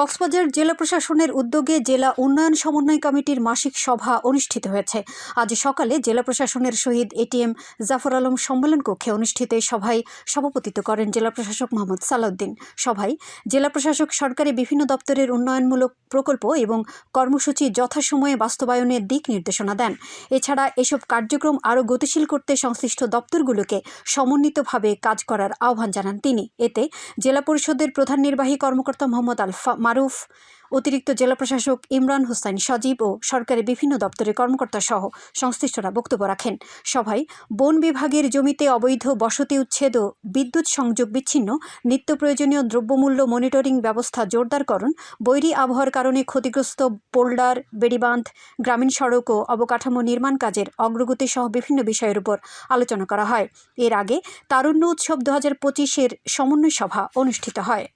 কক্সবাজার জেলা প্রশাসনের উদ্যোগে জেলা উন্নয়ন সমন্বয় কমিটির মাসিক সভা অনুষ্ঠিত হয়েছে। আজ সকালে জেলা প্রশাসনের শহীদ এটিএম জাফর আলম সম্মেলন কক্ষে অনুষ্ঠিত সভায় সভাপতিত্ব করেন জেলা প্রশাসক মোহাম্মদ সালাউদ্দিন। সভায় জেলা প্রশাসক, সরকারি বিভিন্ন দপ্তরের উন্নয়নমূলক প্রকল্প এবং কর্মসূচি যথাসময়ে বাস্তবায়নের দিক নির্দেশনা দেন। এছাড়া এসব কার্যক্রম আরও গতিশীল করতে সংশ্লিষ্ট দপ্তরগুলোকে সমন্বিতভাবে কাজ করার আহ্বান জানান তিনি। এতে জেলা পরিষদের প্রধান নির্বাহী কর্মকর্তা মোহাম্মদ আলফা মারুফ, অতিরিক্ত জেলা প্রশাসক ইমরান হোসাইন সজীব ও সরকারের বিভিন্ন দপ্তরের কর্মকর্তা সহ সংশ্লিষ্টরা বক্তব্য রাখেন। সভায় বন বিভাগের জমিতে অবৈধ বসতি উচ্ছেদ ও বিদ্যুৎ সংযোগ বিচ্ছিন্ন, নিত্য প্রয়োজনীয় দ্রব্যমূল্য মনিটরিং ব্যবস্থা জোরদারকরণ বৈরী আবহাওয়ার কারণে ক্ষতিগ্রস্ত পোল্ডার, বেড়িবাঁধ, গ্রামীণ সড়ক ও অবকাঠামো নির্মাণ কাজের অগ্রগতি সহ বিভিন্ন বিষয়ের উপর আলোচনা করা হয়। এর আগে তারুণ্য উৎসব দু হাজার পঁচিশের সমন্বয় সভা অনুষ্ঠিত হয়।